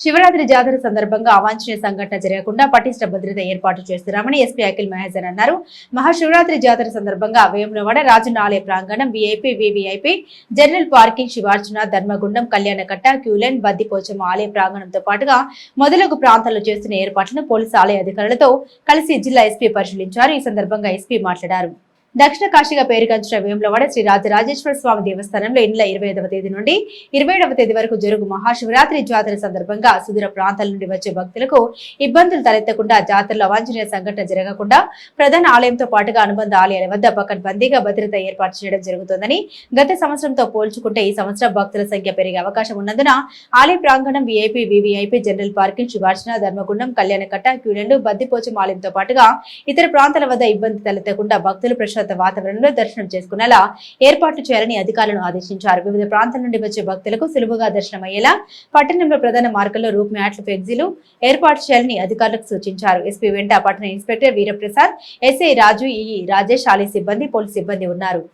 శివరాత్రి జాతర సందర్భంగా అవాంఛనీయ సంఘటన జరగకుండా పటిష్ట భద్రత ఏర్పాటు చేస్తున్నామని ఎస్పీ అఖిల్ మహేజన్ అన్నారు. మహాశివరాత్రి జాతర సందర్భంగా వేములవాడ రాజన్న ఆలయ ప్రాంగణం VIP VVIP general parking Shivarjuna Dharmagundam Kalyanakatta queue line Baddipochamma ఆలయ ప్రాంగణంతో పాటుగా మొదలగు ప్రాంతాల్లో చేస్తున్న ఏర్పాట్లను పోలీసు ఆలయ అధికారులతో కలిసి జిల్లా ఎస్పీ పరిశీలించారు. ఈ సందర్భంగా ఎస్పీ మాట్లాడారు. దక్షిణ కాశీగా పేరుగాంచిన వేములవాడ శ్రీ రాజరాజేశ్వర స్వామి దేవస్థానంలో ఇండ్ల ఇరవై ఐదవ తేదీ నుండి ఇరవై ఏడవ తేదీ వరకు జరుగు మహాశివరాత్రి జాతర సందర్భంగా సుదూర ప్రాంతాల నుండి వచ్చే భక్తులకు ఇబ్బందులు తలెత్తకుండా జాతరలో అవాంఛనీయ సంఘటన జరగకుండా ప్రధాన ఆలయంతో పాటుగా అనుబంధ ఆలయాల వద్ద పకడ్బందీగా భద్రత ఏర్పాటు చేయడం జరుగుతోందని గత సంవత్సరంతో పోల్చుకుంటే ఈ సంవత్సరం భక్తుల సంఖ్య పెరిగే అవకాశం ఉన్నందున ఆలయ ప్రాంగణం VIP VVIP general parking Shubharchana Dharmagundam Kalyanakatta queue line Baddipocham ఆలయంతో పాటుగా ఇతర ప్రాంతాల వద్ద ఇబ్బంది తలెత్తకుండా భక్తులు ప్రశాంత వాతావరణంలో దర్శనం చేసుకునేలా ఏర్పాటు చేయాలని అధికారులను ఆదేశించారు. వివిధ ప్రాంతాల నుండి వచ్చే భక్తులకు సులువుగా దర్శనమయ్యేలా పట్టణంలో ప్రధాన మార్గంలో రూప్ మ్యాట్లు ఫ్లెక్సీలు ఏర్పాటు చేయాలని అధికారులకు సూచించారు. ఎస్పీ వెంట పట్టణ ఇన్స్పెక్టర్ వీరప్రసాద్ ఎస్ఐ రాజు ఈ రాజేష్ ఆలయ సిబ్బంది పోలీస్ సిబ్బంది ఉన్నారు.